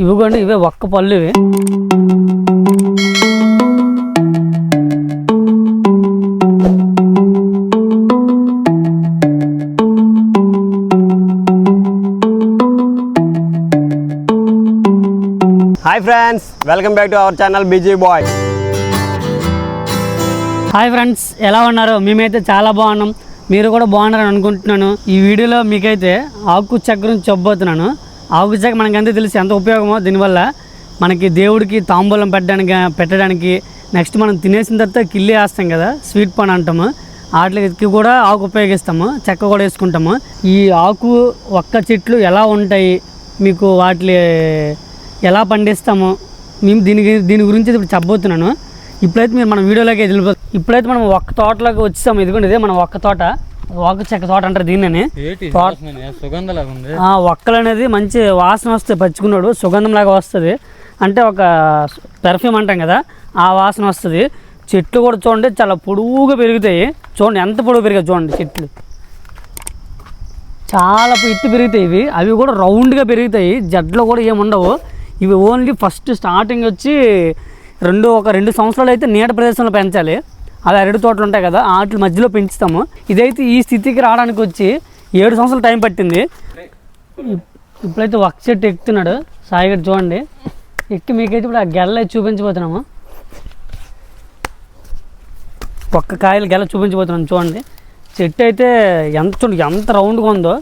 ఇవి కూడా ఇవే ఒక్క పళ్ళు ఇవి. Hi friends welcome back to our channel BG boy hi friends ఎలా ఉన్నారు? మేమైతే చాలా బాగున్నాం. మీరు కూడా బాగున్నారని అనుకుంటున్నాను. ఈ వీడియోలో మీకైతే ఆకు చెక్క గురించి చెప్పబోతున్నాను. ఆకు మనకు మనకంతే తెలిసి ఎంత ఉపయోగమో. దీనివల్ల మనకి దేవుడికి తాంబూలం పెట్టడానికి పెట్టడానికి నెక్స్ట్ మనం తినేసిన తర్వాత కిల్లి వేస్తాం కదా స్వీట్ పాన్ అంటాము. వాటికి కూడా ఆకు ఉపయోగిస్తాము చెక్క కూడా వేసుకుంటాము. ఈ ఆకు ఒక్క చెట్లు ఎలా ఉంటాయి మీకు వాటి ఎలా పండిస్తాము మేము దీని దీని గురించి ఇప్పుడు చెప్పబోతున్నాను. ఇప్పుడైతే మీరు మన వీడియోలోకి వెళ్ళిపో ఇప్పుడైతే మనం ఒక్క తోటలోకి వచ్చాము ఇదిగోండి ఇదే మన ఒక్క తోట. ఒక్క చెక్క తోట అంటారు దీనిని ఒక్కలు అనేది మంచి వాసన వస్తుంది పచ్చుకున్నాడు సుగంధం లాగా వస్తుంది. అంటే ఒక పెర్ఫ్యూమ్ అంటాం కదా ఆ వాసన వస్తుంది. చెట్లు కూడా చూడండి చాలా పొడువుగా పెరుగుతాయి. చూడండి ఎంత పొడుగు పెరిగాయి చూడండి చెట్లు. చాలా ఎత్తు పెరుగుతాయి ఇవి. అవి కూడా రౌండ్గా పెరుగుతాయి. జడ్లో కూడా ఏముండవు ఇవి ఓన్లీ ఫస్ట్ స్టార్టింగ్ వచ్చి రెండు ఒక రెండు సంవత్సరాలు అయితే నీడ ప్రదేశంలో పెంచాలి. అవి అరటి తోటలు ఉంటాయి కదా వాటి మధ్యలో పెంచుతాము. ఇదైతే ఈ స్థితికి రావడానికి వచ్చి ఏడు సంవత్సరాలు టైం పట్టింది. ఇప్పుడైతే ఒక చెట్టు ఎక్కుతున్నాడు సాయిగడ్ చూడండి. ఎక్కి మీకైతే ఇప్పుడు ఆ గెల్ల చూపించబోతున్నాము. ఒక్క కాయలు గెల చూపించబోతున్నాను చూడండి. చెట్టు అయితే ఎంత చూడండి ఎంత రౌండ్గా ఉందో.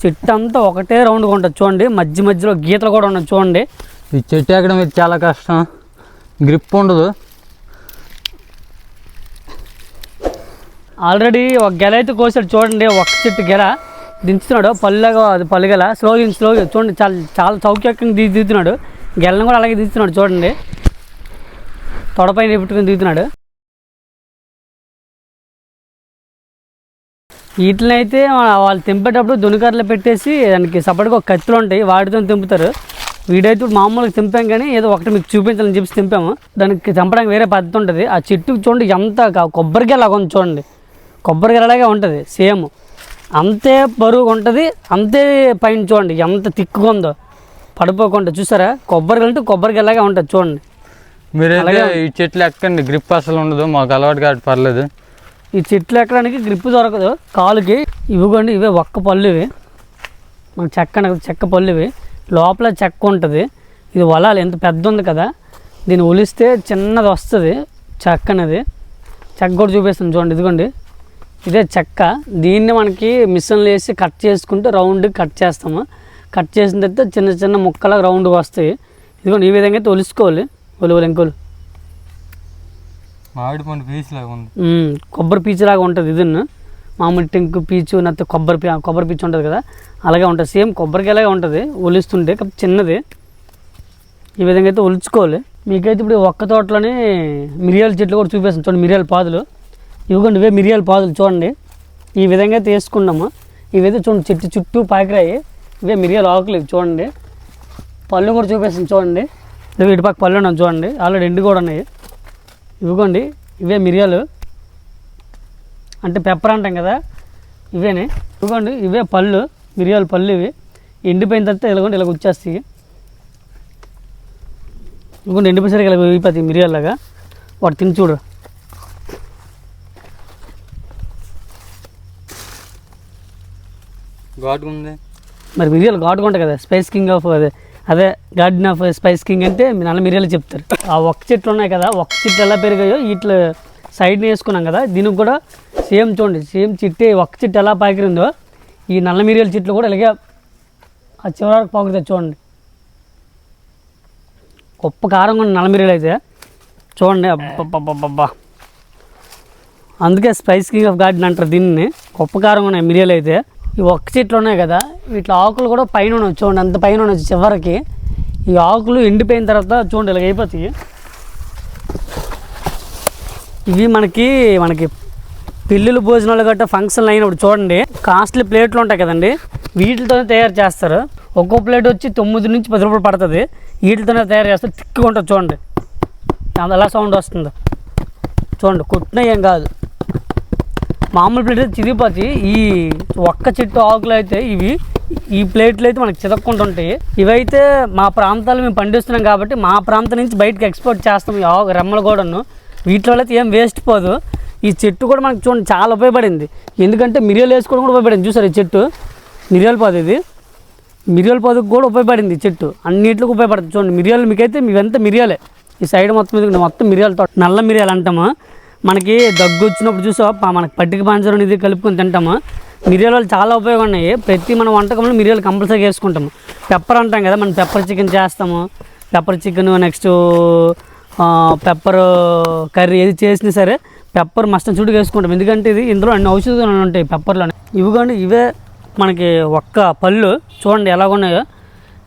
చెట్టు అంతా ఒకటే రౌండ్గా ఉంటుంది చూడండి. మధ్య మధ్యలో గీతలు కూడా ఉన్నాయి చూడండి. ఈ చెట్టు ఎక్కడం చాలా కష్టం. గ్రిప్ ఉండదు. ఆల్రెడీ ఒక గెల అయితే కోసాడు చూడండి ఒక చెట్టు గెల. దించుతున్నాడు పల్లెగా అది పళ్ళు గెల స్లోగా స్లోగా చూడండి చాలా చాలా చౌక్యంగా దిగి దిగుతున్నాడు గెలను కూడా అలాగే దిగుతున్నాడు చూడండి. తొడపైన పెట్టుకుని దిగుతున్నాడు వీటిని అయితే వాళ్ళు తెంపేటప్పుడు దునికర్లు పెట్టేసి దానికి సపరేట్గా ఒక కత్తులు ఉంటాయి వాటితో తెంపుతారు. వీడైతే ఇప్పుడు మామూలుగా తెంపాం కానీ ఏదో ఒకటి మీకు చూపించాలని చెప్పి తెంపాము. దానికి తెంపడానికి వేరే పద్ధతి ఉంటుంది. ఆ చెట్టు చూడండి ఎంత క- లాగా ఉంది చూడండి. కొబ్బరికాయలాగే ఉంటుంది సేమ్. అంతే బరువుగా ఉంటుంది అంతే పైన చూడండి ఎంత తిక్కుగా ఉందో. పడిపోకుండా చూసారా? కొబ్బరికాయలు అంటే కొబ్బరికాయలాగే ఉంటుంది చూడండి. మీరైతే ఈ చెట్లు ఎక్కండి గ్రిప్ అసలు ఉండదు మాకు అలవాటు కాబట్టి పర్లేదు. ఈ చెట్లు ఎక్కడానికి గ్రిప్ దొరకదు కాలుకి ఇవిగోండి ఇవే ఒక్క పళ్ళు ఇవి. మన చెక్క చెక్క పళ్ళు ఇవి. లోపల చెక్క ఉంటుంది ఇది వలాలి ఎంత పెద్ద ఉంది కదా. దీన్ని ఒలిస్తే చిన్నది వస్తుంది చెక్క అనేది. చెక్క కూడా చూపిస్తాను చూడండి ఇదిగోండి. ఇదే చెక్క. దీన్ని మనకి మిషన్లు వేసి కట్ చేసుకుంటే రౌండ్ కట్ చేస్తాము. కట్ చేసిన తర్వాత చిన్న చిన్న ముక్కలు రౌండ్గా వస్తాయి. ఇదిగోండి ఈ విధంగా అయితే ఒలుసుకోవాలి. ఒలువలు ఇంకోలు. మామిడి పండు పీస్ లాగా ఉంది. కొబ్బరి ఉంటుంది ఇది మామూలు టెంకు పీచు నత్త కొబ్బరి పీ కొబ్బరి పీచు ఉంటుంది కదా. అలాగే ఉంటుంది. సేమ్ కొబ్బరికాయలాగే ఉంటుంది. ఒలుస్తుంటే చిన్నది. ఈ విధంగా అయితే ఒలుచుకోవాలి. మీకైతే ఇప్పుడు ఒక్క తోటలోనే మిరియాల చెట్లు కూడా చూపిస్తాను. చూడండి మిరియాల పాదులు. ఇవ్వండి ఇవే మిరియాల పాదులు చూడండి. ఈ విధంగా అయితే వేసుకున్నాము? ఇవైతే చూడండి చెట్టు చుట్టూ పాకిరాయి. ఇవే మిరియాల ఆకులు ఇవి చూడండి. పళ్ళు కూడా చూపిస్తాను చూడండి. ఇవి ఇటుపక్క పళ్ళు ఉన్నాం చూడండి. ఆల్రెడీ ఎండు కూడా ఉన్నాయి. ఇవ్వండి ఇవే మిరియాలు. అంటే పెప్పర్ అంటాం కదా ఇవేనే. ఇవ్వండి ఇవే పళ్ళు మిరియాల పళ్ళు ఇవి. ఎండిపోయిన తర్వాత ఇలాగోండి ఇలాగ వచ్చేస్తాయి. ఇవ్వండి ఎండిపోయేసరికి ఇలా అయిపోతాయి మిరియాలాగా వాటి తిని చూడు. ఘాటుగా ఉంది మరి మిరియాలు ఘాటుగా ఉంటాయి కదా స్పైస్ కింగ్ ఆఫ్ అదే అదే గార్డెన్ ఆఫ్ స్పైస్ కింగ్ అంటే మీ నల్ల మిరియాలు చెప్తారు? ఆ ఒక్క చెట్లు ఉన్నాయి కదా ఒక్క చెట్లు ఎలా పెరిగాయో ఇట్లా సైడ్ని వేసుకున్నాం కదా దీనికి కూడా సేమ్ చూడండి సేమ్ చెట్టు ఒక్క చెట్టు ఎలా పాకిరిందో ఈ నల్ల మిరియాల చెట్లు కూడా ఇలాగే ఆ చివరి వరకు పాకుతాయి చూడండి. గొప్ప కారంగా ఉన్న నల్ల మిరియాలు అయితే చూడండి అబ్బబ్బబ్బబ్బా అందుకే స్పైస్ కింగ్ ఆఫ్ గార్డెన్ అంటారు దీన్ని గొప్ప కారంగా ఉన్నాయి మిరియాలు అయితే. ఈ ఒక్క చెట్లు ఉన్నాయి కదా వీటి ఆకులు కూడా పైన ఉన్నాయి చూడండి అంత పైన ఉన్నాయి చివరికి ఈ ఆకులు ఎండిపోయిన తర్వాత చూడండి ఇలాగ అయిపోతాయి. ఇవి మనకి మనకి పెళ్ళిళ్ళు భోజనాలు గట్రా ఫంక్షన్లు అయినప్పుడు చూడండి కాస్ట్లీ ప్లేట్లు ఉంటాయి కదండి వీటితోనే తయారు చేస్తారు. ఒక్కో ప్లేట్ వచ్చి తొమ్మిది నుంచి పది రూపాయలు పడుతుంది. వీటితోనే తయారు చేస్తారు తిక్కుగా ఉంటుంది చూడండి. అది సౌండ్ వస్తుందో. చూడండి కుట్టిన ఏం కాదు. మామూలు ప్లేట్ అయితే చిరిగిపోతాయి ఈ ఒక్క చెట్టు ఆకులు అయితే ఇవి ఈ ప్లేట్లు అయితే మనకి చితక్కుంటూ ఉంటాయి ఇవైతే మా ప్రాంతాలు మేము పండిస్తున్నాం కాబట్టి మా ప్రాంతం నుంచి బయటకు ఎక్స్పోర్ట్ చేస్తాం ఈ ఆకు రెమ్మలు కూడాను. వీటిలో అయితే ఏం వేస్ట్ పోదు. ఈ చెట్టు కూడా మనకు చూడండి చాలా ఉపయోగపడింది. ఎందుకంటే మిరియాలు వేసుకోవడం కూడా ఉపయోగపడింది. చూసారు ఈ చెట్టు? మిరియాల పాదు ఇది. మిరియాల పొదకు కూడా ఉపయోగపడింది ఈ చెట్టు. అన్నింటికి ఉపయోగపడుతుంది. చూడండి మిరియాలు మీకైతే మీవంతా మిరియాలే. ఈ సైడ్ మొత్తం మీద మొత్తం మిరియాలతో నల్ల మిరియాలు అంటాము. మనకి దగ్గు వచ్చినప్పుడు చూసావా? మనకి పట్టిక పంచరం ఇది కలుపుకొని తింటాము. మిరియాలు చాలా ఉపయోగం ఉన్నాయి ప్రతి మన వంటకంలో మిరియాలు కంపల్సరీ వేసుకుంటాము. పెప్పర్ అంటాం కదా మనం పెప్పర్ చికెన్ చేస్తాము. Pepper chicken next pepper curry ఏది చేసినా సరే పెప్పర్ మస్ట్ చుట్టుకు వేసుకుంటాం. ఎందుకంటే ఇది ఇందులో అన్ని ఔషధ ఉంటాయి పెప్పర్లోనే. ఇవి కానీ ఇవే మనకి ఒక్క పళ్ళు చూడండి ఎలాగున్నాయో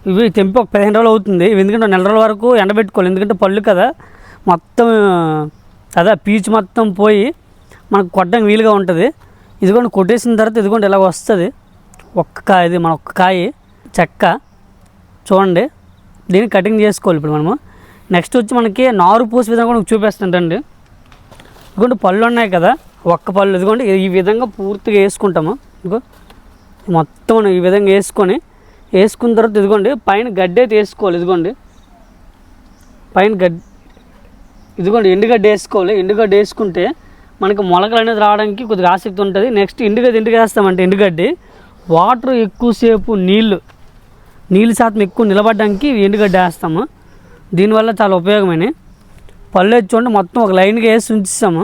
ఇవి తెంపి ఒక పదిహేను రోజులు అవుతుంది. ఇవి ఎందుకంటే నెల రోజుల వరకు ఎండబెట్టుకోవాలి. ఎందుకంటే పళ్ళు కదా. మొత్తం అదే పీచు మొత్తం పోయి మనకు కొట్టడానికి వీలుగా ఉంటుంది. ఇదిగోండి కొట్టేసిన తర్వాత ఇదిగోండి ఇలా వస్తుంది. ఒక్క కాయ ఇది మన ఒక్క కాయ చెక్క. చూడండి దీన్ని కటింగ్ చేసుకోవాలి ఇప్పుడు మనము. నెక్స్ట్ వచ్చి మనకి నారు పూసే విధంగా కూడా చూపిస్తుంటండి ఇదిగోండి పళ్ళు ఉన్నాయి కదా ఒక్క పళ్ళు. ఇదిగోండి ఈ విధంగా పూర్తిగా వేసుకుంటాము. ఇదిగో మొత్తం ఈ విధంగా వేసుకొని వేసుకున్న తర్వాత ఇదిగోండి పైన గడ్డి అయితే వేసుకోవాలి. ఇదిగోండి పైన గడ్డి ఇదిగోండి ఎండుగడ్డ వేసుకోవాలి ఎండుగడ్డ వేసుకుంటే మనకి మొలకలు అనేది రావడానికి కొద్దిగా ఆసక్తి ఉంటుంది. నెక్స్ట్ ఎండుగడ్డ ఎందుకు వేస్తామంటే ఎండుగడ్డి వాటర్ ఎక్కువసేపు నీళ్ళు నీళ్ళు శాతం ఎక్కువ నిలబడడానికి ఎండుగడ్డ వేస్తాము. దీనివల్ల చాలా ఉపయోగమైన. పళ్ళు అయితే మొత్తం ఒక లైన్గా వేసి ఉంచిస్తాము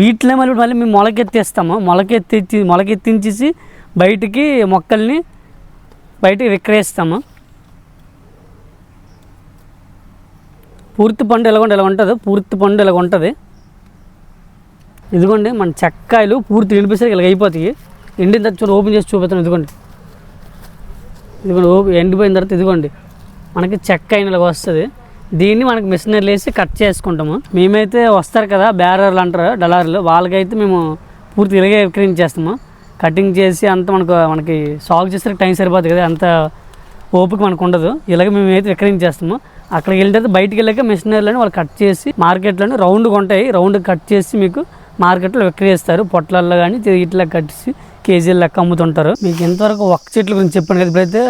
వీటిలో మళ్ళీ మళ్ళీ మేము మొలకెత్తేస్తాము. మొలకెత్తి మొలకెత్తించేసి బయటికి మొక్కల్ని బయటికి విక్రయిస్తాము. పూర్తి పండు ఎలాగ ఇలా ఉంటుంది పూర్తి పండు ఇలాగ ఉంటుంది. ఇదిగోండి మన చెక్కాయలు పూర్తి ఎండిపోయేసరికి ఇలాగ అయిపోతాయి. ఎండిన తర్వాత చూడండి ఓపెన్ చేసి చూపిస్తాను ఇదిగోండి. ఇదిగోండి ఓపెన్ ఎండిపోయిన తర్వాత ఇదిగోండి. మనకి చెక్కాయన ఇలాగ వస్తుంది. దీన్ని మనకి మిషనరీలు వేసి కట్ చేసుకుంటాము. మేమైతే వస్తారు కదా బ్యారర్లు అంటారు డలార్లు. వాళ్ళకైతే మేము పూర్తి ఇలాగే విక్రయించేస్తాము కటింగ్ చేసి అంత మనకు మనకి సాగు చేసరికి టైం సరిపోతుంది కదా అంత ఓపిక మనకు ఉండదు. ఇలాగ మేమైతే విక్రయించేస్తాము అక్కడికి వెళ్ళిన తర్వాత బయటికి వెళ్ళాక మిషనరీలను వాళ్ళు కట్ చేసి మార్కెట్లోనే రౌండ్గా ఉంటాయి. రౌండ్ కట్ చేసి మీకు మార్కెట్లో విక్రయిస్తారు. పొట్లల్లో కానీ ఇట్లా కట్టేసి కేజీల లెక్క అమ్ముతుంటారు. మీకు ఇంతవరకు ఒక్క చెట్ల గురించి చెప్పాను కదా ఇప్పుడైతే.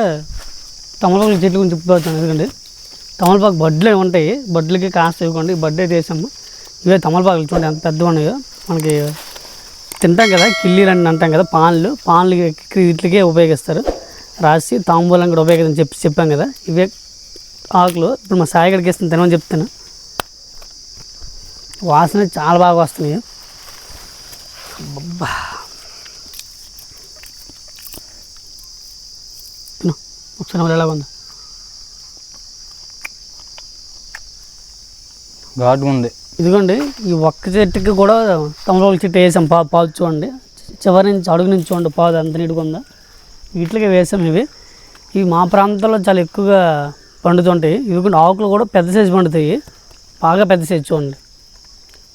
తమలపాకు చెట్ల గురించి చెప్పుకోవచ్చు? ఎందుకండి తమలపాకు బడ్లు ఉంటాయి. బడ్లకి కాస్త ఇవ్వకండి. బడ్డే అయితే వేసాము. ఇవే తమలపాకులు చూడండి ఎంత పెద్దగా ఉన్నాయో. మనకి తింటాం కదా కిల్లీలు అని అంటాం కదా పాన్లు. పాన్లు వీటికే ఉపయోగిస్తారు. రాసి తాంబూలం కూడా ఉపయోగించని చెప్పి చెప్పాం కదా. ఇవే ఆకులు. ఇప్పుడు మా సాయి గడికి ఇస్తాను తినమని చెప్తాను వాసన చాలా బాగా వస్తున్నాయి. అబ్బా తిను. ఒకసారి మరి ఎలా ఉందా. ఇదిగోండి ఈ ఒక్క చెట్టుకి కూడా తమలపాకు చెట్టు వేసాం. పా పాదు చూడండి. చివరి నుంచి అడుగు నుంచి చూడండి. పాదు ఎంత నీటుగా ఉందా. వీటికి వేసాం ఇవి. ఇవి మా ప్రాంతంలో చాలా ఎక్కువగా పండుతుంటాయి ఇవి కూడా ఆకులు కూడా పెద్ద సైజు పండుతాయి. బాగా పెద్ద సైజు చూడండి.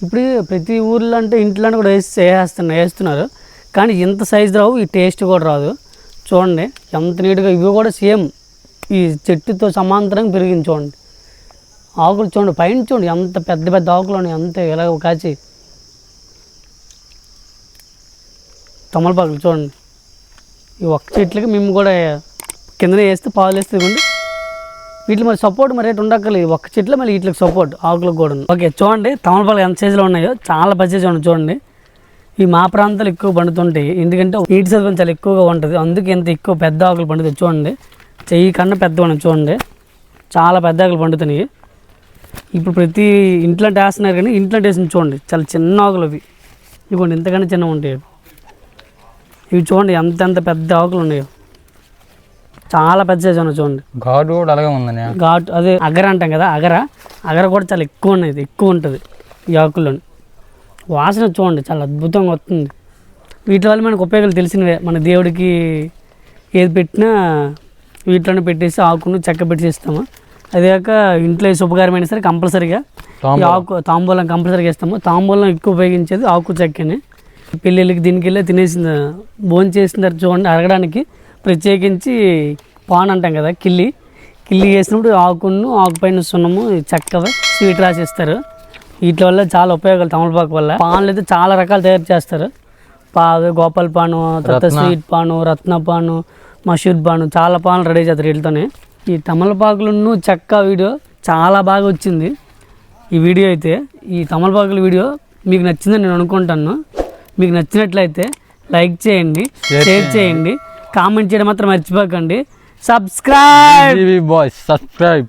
ఇప్పుడు ప్రతి ఊర్లో అంటే ఇంట్లో కూడా వేసి వేస్తున్నారు వేస్తున్నారు. కానీ ఇంత సైజు రావు ఈ టేస్ట్ కూడా రాదు. చూడండి ఎంత నీట్గా ఇవి కూడా సేమ్ ఈ చెట్టుతో సమాంతరంగా పెరిగింది చూడండి. ఆకులు చూడండి పైన చూడండి ఎంత పెద్ద పెద్ద ఆకులు ఉన్నాయి అంతే ఇలా కాచి. తమలపాకులు చూడండి. ఈ ఒక్క చెట్లకి మేము కూడా కిందనే వేస్తే పాలు వేస్తే ఇవ్వండి. వీటికి మరి సపోర్ట్ మరి రేటు ఉండక్కర్లేదు. ఒక్క చెట్లు మళ్ళీ వీటికి సపోర్ట్ ఆకులకు కూడా ఓకే చూడండి తమలపాలు ఎంత సైజులో ఉన్నాయో చాలా పచ్చి చూడండి చూడండి. ఈ మా ప్రాంతాలు ఎక్కువ పండుతుంటాయి ఎందుకంటే నీటి సదుపాయం చాలా ఎక్కువగా ఉంటుంది. అందుకే ఇంత ఎక్కువ పెద్ద ఆకులు పండుతాయి చూడండి. చెయ్యి కన్నా పెద్ద ఉన్నాయి చూడండి. చాలా పెద్ద ఆకులు పండుతున్నాయి. ఇప్పుడు ప్రతి ఇంట్లో వేస్తున్నారు కానీ ఇంట్లో వేసిన చూడండి చాలా చిన్న ఆకులు అవి. ఇవ్వండి ఇంతకన్నా చిన్నవి ఉంటాయి. ఇవి చూడండి ఎంత ఎంత పెద్ద ఆకులు ఉన్నాయో. చాలా పెద్ద సైజు ఉన్నాయి చూడండి. ఘాటు కూడా అలాగే ఉందని. ఘాటు అదే అగర అంటాం కదా అగర. అగర కూడా చాలా ఎక్కువ ఉన్నది ఎక్కువ ఉంటుంది ఈ ఆకుల్లో వాసన చూడండి చాలా అద్భుతంగా వస్తుంది. వీటి వల్ల మనకు ఉపయోగాలు తెలిసినవే. మన దేవుడికి ఏది పెట్టినా వీటిలోనే పెట్టేసి ఆకును చెక్క పెట్టి ఇస్తాము అదే కాక ఇంట్లో ఏ శుభకారమైన సరే కంపల్సరీగా. ఆకు తాంబూలం కంపల్సరీగా ఇస్తాము తాంబూలం ఎక్కువ ఉపయోగించేది ఆకు చెక్కని. పెళ్ళిళ్ళకి దీనికి వెళ్ళి తినేసిన భోజనం చేసిన తర్వాత చూడండి అరగడానికి ప్రత్యేకించి పాన్ అంటాం కదా కిల్లి. కిల్లి వేసినప్పుడు ఆకును ఆకు పైన సున్నము చెక్క స్వీట్ రాసిస్తారు వీటి వల్ల చాలా ఉపయోగాలు తమలపాకు వల్ల. పాన్లు అయితే చాలా రకాలు తయారు చేస్తారు. పా గోపాల్ పాను తర్వాత. స్వీట్ పాను రత్న పాను మషూర్ పాను చాలా పాలు రెడీ చేస్తారు వీటితోనే ఈ తమలపాకులను చెక్క వీడియో చాలా బాగా వచ్చింది. ఈ వీడియో అయితే ఈ తమలపాకుల వీడియో మీకు నచ్చిందని నేను అనుకుంటాను. మీకు నచ్చినట్లయితే లైక్ చేయండి షేర్ చేయండి. కామెంట్ చేయడం మాత్రం మర్చిపోకండి. Subscribe boys subscribe